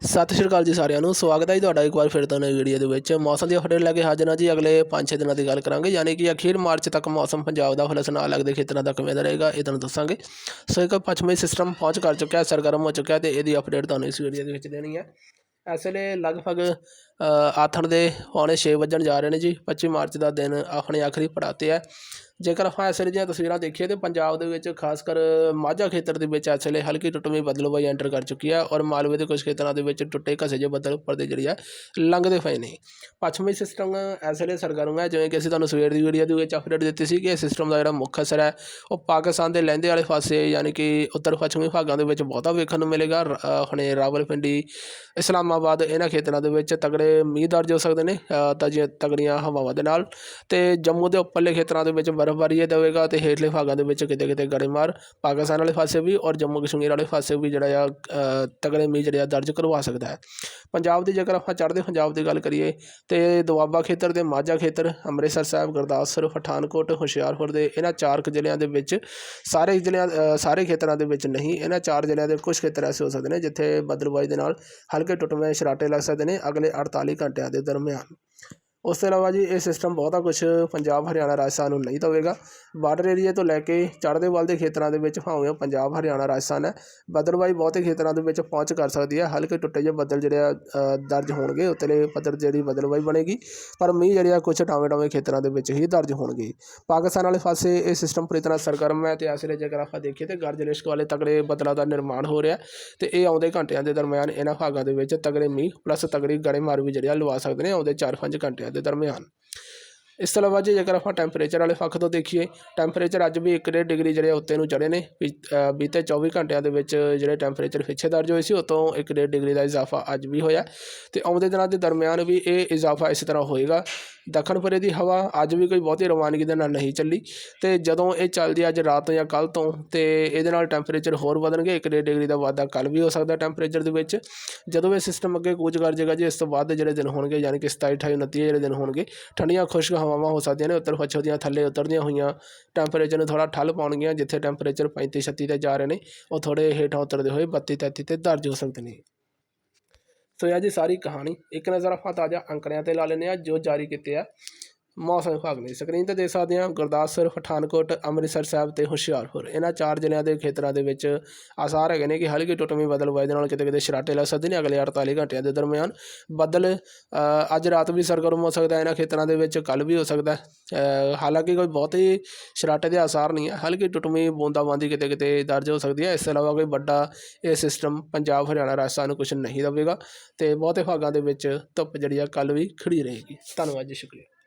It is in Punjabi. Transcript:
ਸਤਿ ਸ਼੍ਰੀ ਅਕਾਲ ਜੀ ਸਾਰਿਆਂ ਨੂੰ, ਸਵਾਗਤ ਹੈ ਜੀ ਤੁਹਾਡਾ ਇੱਕ ਵਾਰ ਫਿਰ ਤੋਂ ਨਵੀਂ ਵੀਡੀਓ ਦੇ ਵਿੱਚ। ਮੌਸਮ ਦੀ ਅਪਡੇਟ ਲੈ ਕੇ ਹਾਜ਼ਰ ਹਾਂ ਜੀ, ਅਗਲੇ 5-6 ਦਿਨਾਂ ਦੀ ਗੱਲ ਕਰਾਂਗੇ, ਯਾਨੀ ਕਿ ਅਖੀਰ ਮਾਰਚ ਤੱਕ ਮੌਸਮ ਪੰਜਾਬ ਦਾ ਫਲਸ ਲੱਗਦੇ ਖੇਤਰਾਂ ਦਾ ਕਿਵੇਂ ਦਾ ਰਹੇਗਾ, ਇਹ ਤੁਹਾਨੂੰ ਦੱਸਾਂਗੇ। ਸੋ ਇੱਕ ਪੱਛਮੀ ਸਿਸਟਮ ਪਹੁੰਚ ਕਰ ਚੁੱਕਿਆ, ਸਰਗਰਮ ਹੋ ਚੁੱਕਿਆ ਤੇ ਇਹਦੀ ਅਪਡੇਟ ਤੁਹਾਨੂੰ ਇਸ ਵੀਡੀਓ ਦੇ ਵਿੱਚ ਦੇਣੀ ਹੈ। ਇਸ ਵੇਲੇ ਲਗਭਗ ਆਥਣ ਦੇ ਪੌਣੇ ਛੇ ਵੱਜਣ ਜਾ ਰਹੇ ਨੇ ਜੀ 25 ਮਾਰਚ ਦਾ ਦਿਨ ਆਪਣੇ ਆਖਰੀ ਪੜਾਤੇ ਹੈ ਜੇਕਰ ਆਪਾਂ ਇਸ ਵੇਲੇ ਦੀਆਂ ਤਸਵੀਰਾਂ ਦੇਖੀਏ ਤੇ ਪੰਜਾਬ ਦੇ ਵਿੱਚ ਖਾਸ ਕਰ ਮਾਝਾ ਖੇਤਰ ਦੇ ਵਿੱਚ ਇਸ ਵੇਲੇ ਹਲਕੀ ਟੁੱਟਵੀਂ ਬਦਲਵਾਈ ਐਂਟਰ ਕਰ ਚੁੱਕੀ ਹੈ ਔਰ ਮਾਲਵੇ ਦੇ ਕੁਝ ਖੇਤਰਾਂ ਦੇ ਵਿੱਚ ਟੁੱਟੇ ਘਸੇ ਜਿਹੇ ਬੱਦਲ ਉੱਪਰ ਦੇ ਜਿਹੜੀ ਹੈ ਲੰਘਦੇ ਪਏ ਨੇ। ਪੱਛਮੀ ਸਿਸਟਮ ਇਸ ਵੇਲੇ ਸਰਗਰਮ ਹੈ ਜਿਵੇਂ ਕਿ ਅਸੀਂ ਤੁਹਾਨੂੰ ਸਵੇਰ ਦੀ ਵੀਡੀਓ ਦੇ ਵਿੱਚ ਅਪਡੇਟ ਦਿੱਤੀ ਸੀ ਕਿ ਇਹ ਸਿਸਟਮ ਦਾ ਜਿਹੜਾ ਮੁੱਖ ਅਸਰ ਹੈ ਉਹ ਪਾਕਿਸਤਾਨ ਦੇ ਲਹਿੰਦੇ ਵਾਲੇ ਪਾਸੇ ਯਾਨੀ ਕਿ ਉੱਤਰ ਪੱਛਮੀ ਭਾਗਾਂ ਦੇ ਵਿੱਚ ਬਹੁਤਾ ਵੇਖਣ ਨੂੰ ਮਿਲੇਗਾ। ਰ- ਅ, ਹੁਣੇ ਰਾਵਲਪਿੰਡੀ ਇਸਲਾਮਾਬਾਦ ਇਹਨਾਂ ਖੇਤਰਾਂ ਦੇ ਵਿੱਚ ਤਗੜੇ ਮੀਂਹ ਦਰਜ ਹੋ ਸਕਦੇ ਨੇ ਅ, ਤਾਜ਼ੀਆਂ ਤਗੜੀਆਂ ਹਵਾਵਾਂ ਦੇ ਨਾਲ। ਤੇ ਜੰਮੂ ਦੇ ਉੱਪਰਲੇ ਖੇਤਰਾਂ ਦੇ ਵਿੱਚ ਬਰਫ਼ਬਾਰੀ ਇਹ ਹੋਵੇਗਾ ਤੇ ਹੇਠਲੇ ਭਾਗਾਂ ਦੇ ਵਿੱਚ ਕਿਤੇ ਕਿਤੇ ਗੜੇਮਾਰ। ਪਾਕਿਸਤਾਨ ਵਾਲੇ ਪਾਸੇ ਵੀ ਔਰ ਜੰਮੂ ਕਸ਼ਮੀਰ ਵਾਲੇ ਪਾਸੇ ਵੀ ਜਿਹੜਾ ਆ ਤਗੜੇ ਮੀਂਹ ਜਿਹੜੇ ਆ ਦਰਜ ਕਰਵਾ ਸਕਦਾ ਹੈ। ਪੰਜਾਬ ਦੀ ਜੇਕਰ ਆਪਾਂ ਚੜ੍ਹਦੇ ਪੰਜਾਬ ਦੀ ਗੱਲ ਕਰੀਏ ਤੇ ਦੁਆਬਾ ਖੇਤਰ ਦੇ ਮਾਝਾ ਖੇਤਰ ਅੰਮ੍ਰਿਤਸਰ ਸਾਹਿਬ ਗੁਰਦਾਸਪੁਰ ਪਠਾਨਕੋਟ ਹੁਸ਼ਿਆਰਪੁਰ ਦੇ ਇਹਨਾਂ ਚਾਰ ਕੁ ਜ਼ਿਲ੍ਹਿਆਂ ਦੇ ਵਿੱਚ ਸਾਰੇ ਜ਼ਿਲ੍ਹਿਆਂ ਸਾਰੇ ਖੇਤਰਾਂ ਦੇ ਵਿੱਚ ਨਹੀਂ ਇਹਨਾਂ ਚਾਰ ਜ਼ਿਲ੍ਹਿਆਂ ਦੇ ਕੁਝ ਖੇਤਰ ਐਸੇ ਹੋ ਸਕਦੇ ਨੇ ਜਿੱਥੇ ਬੱਦਲਬਾਈ ਦੇ ਨਾਲ ਹਲਕੇ ਟੁੱਟਵੇਂ ਸ਼ਰਾਟੇ ਲੱਗ ਸਕਦੇ ਨੇ। ਅਗਲੇ 48 ਘੰਟਿਆਂ ਦੇ ਦਰਮਿਆਨ। ਉਸ ਤੋਂ ਇਲਾਵਾ ਜੀ ਇਹ ਸਿਸਟਮ ਬਹੁਤਾ ਕੁਝ ਪੰਜਾਬ, ਹਰਿਆਣਾ, ਰਾਜਸਥਾਨ ਨੂੰ ਨਹੀਂ ਦਵੇਗਾ। ਬਾਰਡਰ ਏਰੀਆ ਤੋਂ ਲੈ ਕੇ ਚੜ੍ਹਦੇ ਵੱਲ ਦੇ ਖੇਤਰਾਂ ਦੇ ਵਿੱਚ ਭਾਵੇਂ ਉਹ ਪੰਜਾਬ, ਹਰਿਆਣਾ, ਰਾਜਸਥਾਨ ਹੈ ਬਦਲਵਾਈ ਬਹੁਤੇ ਖੇਤਰਾਂ ਦੇ ਵਿੱਚ ਪਹੁੰਚ ਕਰ ਸਕਦੀ ਹੈ। ਹਲਕੇ ਟੁੱਟੇ ਜਿਹੇ ਬੱਦਲ ਜਿਹੜੇ ਆ ਦਰਜ ਹੋਣਗੇ, ਉਤਲੇ ਪੱਧਰ ਜਿਹੜੀ ਬਦਲਵਾਈ ਬਣੇਗੀ, ਪਰ ਮੀਂਹ ਜਿਹੜੇ ਆ ਕੁਝ ਟਾਵੇਂ ਟਾਵੇਂ ਖੇਤਰਾਂ ਦੇ ਵਿੱਚ ਹੀ ਦਰਜ ਹੋਣਗੇ। ਪਾਕਿਸਤਾਨ ਵਾਲੇ ਪਾਸੇ ਇਹ ਸਿਸਟਮ ਪੂਰੀ ਤਰ੍ਹਾਂ ਸਰਗਰਮ ਹੈ ਤੇ ਇਸ ਵੇਲੇ ਜੇਕਰ ਆਪਾਂ ਦੇਖੀਏ ਤੇ ਗਰਜ ਲਿਸ਼ਕ ਵਾਲੇ ਤਗੜੇ ਬੱਦਲਾਂ ਦਾ ਨਿਰਮਾਣ ਹੋ ਰਿਹਾ ਤੇ ਇਹ ਆਉਂਦੇ ਘੰਟਿਆਂ ਦੇ ਦਰਮਿਆਨ ਇਹਨਾਂ ਭਾਗਾਂ ਦੇ ਵਿੱਚ ਤਗੜੇ ਮੀਂਹ ਪਲੱਸ ਤਗੜੀ ਗੜੇਮਾਰ ਵੀ ਜਿਹੜੇ ਆ ਲਵਾ ਸਕਦੇ ਨੇ, ਆਉਂਦੇ 4-5 ਘੰਟਿਆਂ ਦੇ ਦਰਮਿਆਨ। ਇਸ ਤੋਂ ਇਲਾਵਾ ਜੇ ਜੇਕਰ ਆਪਾਂ ਟੈਂਪਰੇਚਰ ਵਾਲੇ ਪੱਖ ਤੋਂ ਦੇਖੀਏ ਟੈਂਪਰੇਚਰ ਅੱਜ ਵੀ 1.5 ਡਿਗਰੀ ਜਿਹੜੇ ਉੱਤੇ ਨੂੰ ਚੜੇ ਨੇ ਵੀ- ਅ, ਬੀਤੇ 24 ਘੰਟਿਆਂ ਦੇ ਵਿੱਚ ਜਿਹੜੇ ਟੈਂਪਰੇਚਰ ਪਿੱਛੇ ਦਰਜ ਹੋਏ ਸੀ ਉਹ ਤੋਂ 1.5 ਡਿਗਰੀ ਦਾ ਇਜ਼ਾਫਾ ਅੱਜ ਵੀ ਹੋਇਆ। ਤੇ ਆਉਂਦੇ ਦਿਨਾਂ ਦੇ ਦਰਮਿਆਨ ਵੀ ਇਹ ਇਜ਼ਾਫਾ ਇਸੇ ਤਰ੍ਹਾਂ ਹੋਏਗਾ ਦੱਖਣ ਪਰੇ ਦੀ ਹਵਾ ਅੱਜ ਵੀ ਕੋਈ ਬਹੁਤੀ ਰਵਾਨਗੀ ਦੇ ਨਾਲ ਨਹੀਂ ਚੱਲੀ ਤੇ ਜਦੋਂ ਇਹ ਚੱਲਦੀ ਅੱਜ ਰਾਤ ਤੋਂ ਜਾਂ ਕੱਲ ਤੋਂ ਤੇ ਇਹਦੇ ਨਾਲ ਟੈਂਪਰੇਚਰ ਹੋਰ ਵਧਣਗੇ 1.5 ਡਿਗਰੀ ਦਾ ਵਾਧਾ ਕੱਲ ਵੀ ਹੋ ਸਕਦਾ ਟੈਂਪਰੇਚਰ ਦੇ ਵਿੱਚ। ਜਦੋਂ ਇਹ ਸਿਸਟਮ ਅੱਗੇ ਕੂਚ ਕਰ ਜਾਏਗਾ ਜੇ, ਇਸ ਤੋਂ ਬਾਅਦ ਜਿਹੜੇ ਦਿਨ ਹੋਣਗੇ, ਯਾਨੀ ਕਿ 27 28 29 ਜਿਹੜੇ ਦਿਨ ਹੋਣਗੇ, ਠੰਡੀਆਂ ਖੁਸ਼ਕ ਹਵਾਵਾਂ ਹੋ ਸਕਦੀਆਂ ਨੇ, ਉੱਤਰ ਪੱਛਮ ਦੀਆਂ, ਥੱਲੇ ਉਤਰਦੀਆਂ ਹੋਈਆਂ। ਟੈਂਪਰੇਚਰ ਨੂੰ ਥੋੜਾ ਠੱਲ ਪਾਉਣਗੀਆਂ, ਜਿੱਥੇ ਟੈਂਪਰੇਚਰ 35 36 ਤੇ ਜਾ ਰਹੇ ਨੇ, ਉਹ ਥੋੜੇ ਹੇਠਾਂ ਉਤਰਦੇ ਹੋਏ 32 33 ਤੇ ਦਰਜ ਹੋ ਸਕਦੇ ਨੇ। ਸੋ ਇਹ ਜੀ ਸਾਰੀ ਕਹਾਣੀ। ਇੱਕ ਨਜ਼ਰ ਆਪਾਂ ਤਾਜ਼ਾ ਅੰਕੜਿਆਂ ਤੇ ਲਾ ਲੈਂਦੇ ਹਾਂ ਜੋ ਜਾਰੀ ਕੀਤੇ ਆ। ਮੌਸਮ ਵਿਭਾਗ ਨੇ ਸਕਰੀਨ ਤੇ ਦੇਖ ਸਕਦੇ ਹਾਂ ਗੁਰਦਾਸਪੁਰ, ਪਠਾਨਕੋਟ, ਅੰਮ੍ਰਿਤਸਰ ਸਾਹਿਬ ਤੇ ਹੁਸ਼ਿਆਰਪੁਰ। ਇਹਨਾਂ ਚਾਰ ਜ਼ਿਲ੍ਹਿਆਂ ਦੇ ਖੇਤਰਾਂ ਦੇ ਵਿੱਚ ਆਸਾਰ ਹੈਗੇ ਨੇ ਕਿ ਹਲਕੀ ਟੁੱਟਵੀਂ ਬਦਲਵਾਈ ਦੇ ਨਾਲ ਕਿਤੇ ਕਿਤੇ ਸ਼ਰਾਟੇ ਲੱਗ ਸਕਦੇ ਨੇ ਅਗਲੇ 48 ਘੰਟਿਆਂ ਦੇ ਦਰਮਿਆਨ। ਬੱਦਲ ਅੱਜ ਰਾਤ ਵੀ ਸਰਗਰਮ ਹੋ ਸਕਦਾ ਹੈ, ਇਹਨਾਂ ਖੇਤਰਾਂ ਦੇ ਵਿੱਚ ਕੱਲ ਵੀ ਹੋ ਸਕਦਾ ਹਾਲਾਂਕਿ ਕੋਈ ਬਹੁਤੇ ਸਰਾਟੇ ਦੇ ਆਸਾਰ ਨਹੀਂ ਹੈ। ਹਲਕੀ ਟੁੱਟਵੀਂ ਬੂੰਦਾਬਾਂਦੀ ਕਿਤੇ ਕਿਤੇ ਦਰਜ ਹੋ ਸਕਦੀ ਹੈ। ਇਸ ਤੋਂ ਇਲਾਵਾ ਕੋਈ ਵੱਡਾ ਇਹ ਸਿਸਟਮ ਪੰਜਾਬ, ਹਰਿਆਣਾ, ਰਾਜਸਥਾਨ ਨੂੰ ਕੁਝ ਨਹੀਂ ਦੇਵੇਗਾ ਤੇ ਬਹੁਤੇ ਭਾਗਾਂ ਦੇ ਵਿੱਚ ਧੁੱਪ ਜਿਹੜੀ ਆ ਕੱਲ ਵੀ ਖੜੀ ਰਹੇਗੀ। ਧੰਨਵਾਦ ਜੀ, ਸ਼ੁਕਰੀਆ।